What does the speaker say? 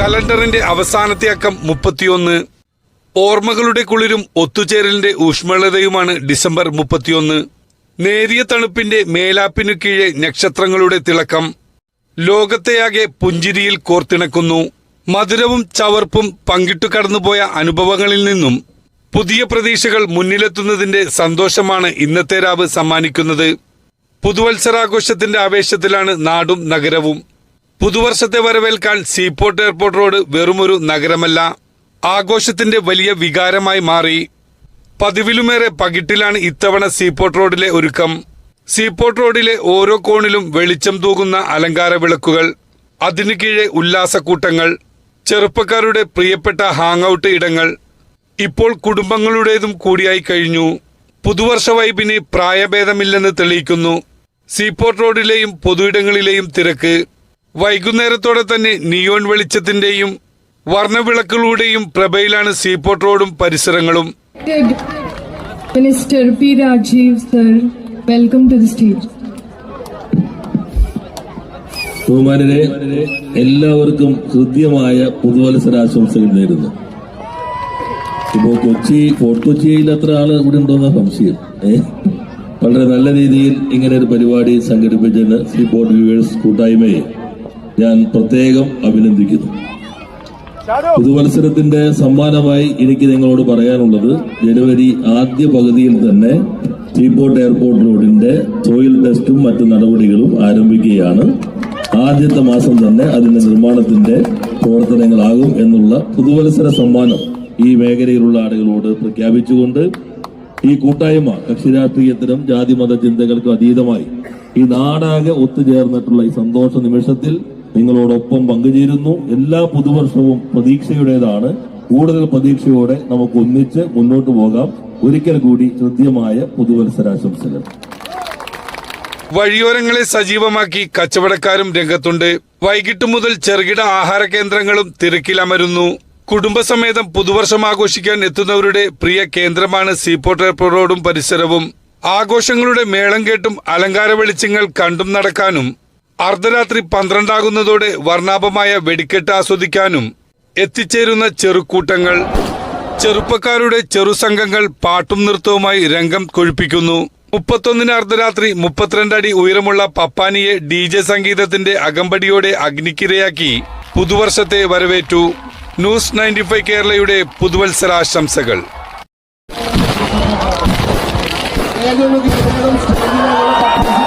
കലണ്ടറിന്റെ അവസാനത്തെ അക്കം മുപ്പത്തിയൊന്ന്. ഓർമ്മകളുടെ കുളിരും ഒത്തുചേരലിന്റെ ഊഷ്മളതയുമാണ് ഡിസംബർ മുപ്പത്തിയൊന്ന്. നേരിയ തണുപ്പിന്റെ മേലാപ്പിനു കീഴെ നക്ഷത്രങ്ങളുടെ തിളക്കം. ലോകത്തെയാകെ പുഞ്ചിരിയിൽ കോർത്തിണക്കുന്നു. മധുരവും ചവർപ്പും പങ്കിട്ടു കടന്നുപോയ അനുഭവങ്ങളിൽ നിന്നും പുതിയ പ്രതീക്ഷകൾ മുന്നിലെത്തുന്നതിന്റെ സന്തോഷമാണ് ഇന്നത്തെ രാവ് സമ്മാനിക്കുന്നത്. പുതുവത്സരാഘോഷത്തിന്റെ ആവേശത്തിലാണ് നാടും നഗരവും. പുതുവർഷത്തെ വരവേൽക്കാൻ സീപോർട്ട് എയർപോർട്ട് റോഡ് വെറുമൊരു നഗരമല്ല. ആഘോഷത്തിന്റെ വലിയ വികാരമായി മാറി. പതിവിലുമേറെ പകിട്ടിലാണ് ഇത്തവണ സീപോർട്ട് റോഡിലെ ഒരുക്കം. സീപോർട്ട് റോഡിലെ ഓരോ കോണിലും വെളിച്ചം തൂകുന്ന അലങ്കാര വിളക്കുകൾ അതിനു കീഴെ ഉല്ലാസക്കൂട്ടങ്ങൾ ചെറുപ്പക്കാരുടെ പ്രിയപ്പെട്ട ഹാങ് ഔട്ട് ഇടങ്ങൾ ഇപ്പോൾ കുടുംബങ്ങളുടേതും കൂടിയായി കഴിഞ്ഞു. പുതുവർഷ വൈബിന് പ്രായഭേദമില്ലെന്ന് തെളിയിക്കുന്നു. സീപോർട്ട് റോഡിലെയും പൊതുയിടങ്ങളിലെയും തിരക്ക്. വൈകുന്നേരത്തോടെ തന്നെ നിയോൺ വെളിച്ചത്തിന്റെയും വർണവിളക്കുകളുടെയും പ്രഭയിലാണ് സീപോർട്ട് റോഡും പരിസരങ്ങളും. Minister P Rajeev sir welcome to the stage. ബഹുമാനരെ എല്ലാവർക്കും ഹൃദ്യമായ പുതുവത്സരാശംസകൾ നേരുന്നു. ഇപ്പോ കൊച്ചി ഫോർട്ട് കൊച്ചിയിൽ അത്ര ആൾ ഇവിടെ ഉണ്ടോന്ന സംശയം. വളരെ നല്ല രീതിയിൽ ഇങ്ങനെ ഒരു പരിപാടി സംഘടിപ്പിച്ചതിന് സീ ബോർഡ് വ്യൂവേഴ്സ് കൂട്ടായ്മയെ ഞാൻ പ്രത്യേകം അഭിനന്ദിക്കുന്നു. പുതുവത്സരത്തിന്റെ സമ്മാനമായി എനിക്ക് നിങ്ങളോട് പറയാനുള്ളത് ജനുവരി ആദ്യ പകുതിയിൽ തന്നെ സീപോർട്ട് എയർപോർട്ട് റോഡിന്റെ സോയിൽ ടെസ്റ്റും മറ്റു നടപടികളും ആരംഭിക്കുകയാണ്. ആദ്യത്തെ മാസം തന്നെ അതിന്റെ നിർമ്മാണത്തിന്റെ പ്രവർത്തനങ്ങളാകും എന്നുള്ള പുതുവത്സര സമ്മാനം ഈ മേഖലയിലുള്ള ആളുകളോട് പ്രഖ്യാപിച്ചുകൊണ്ട് ഈ കൂട്ടായ്മ കക്ഷി രാഷ്ട്രീയത്തിനും ജാതിമത ചിന്തകൾക്കും അതീതമായി ഈ നാടാകെ ഒത്തുചേർന്നിട്ടുള്ള ഈ സന്തോഷ നിമിഷത്തിൽ നിങ്ങളോടൊപ്പം പങ്കുചേരുന്നു. എല്ലാ പുതുവർഷവും പ്രതീക്ഷയുടേതാണ്. കൂടുതൽ പ്രതീക്ഷയോടെ നമുക്ക് ഒന്നിച്ച് മുന്നോട്ട് പോകാം. ഒരിക്കൽ കൂടി ഹൃദ്യമായ പുതുവത്സരാശംസകൾ. വഴിയോരങ്ങളെ സജീവമാക്കി കച്ചവടക്കാരും രംഗത്തുണ്ട്. വൈകിട്ട് മുതൽ ചെറുകിട ആഹാര കേന്ദ്രങ്ങളും തിരക്കിലമരുന്നു കുടുംബസമേതം പുതുവർഷം ആഘോഷിക്കാൻ എത്തുന്നവരുടെ പ്രിയ കേന്ദ്രമാണ് സീപോർട്ട് എയർപോർട്ട് റോഡും പരിസരവും. ആഘോഷങ്ങളുടെ മേളം കേട്ടും അലങ്കാര വെളിച്ചങ്ങൾ കണ്ടും നടക്കാനും അർദ്ധരാത്രി പന്ത്രണ്ടാകുന്നതോടെ വർണാഭമായ വെടിക്കെട്ട് ആസ്വദിക്കാനും എത്തിച്ചേരുന്ന ചെറുക്കൂട്ടങ്ങൾ ചെറുപ്പക്കാരുടെ ചെറുസംഘങ്ങൾ പാട്ടും നൃത്തവുമായി രംഗം കൊഴിപ്പിക്കുന്നു. മുപ്പത്തൊന്നിന് അർദ്ധരാത്രി മുപ്പത്തിരണ്ടടി ഉയരമുള്ള പപ്പാനിയെ ഡി ജെ സംഗീതത്തിന്റെ അകമ്പടിയോടെ അഗ്നിക്കിരയാക്കി പുതുവർഷത്തെ വരവേറ്റു. ന്യൂസ് നയന്റി ഫൈവ് കേരളയുടെ പുതുവത്സരാശംസകൾ. Welcome,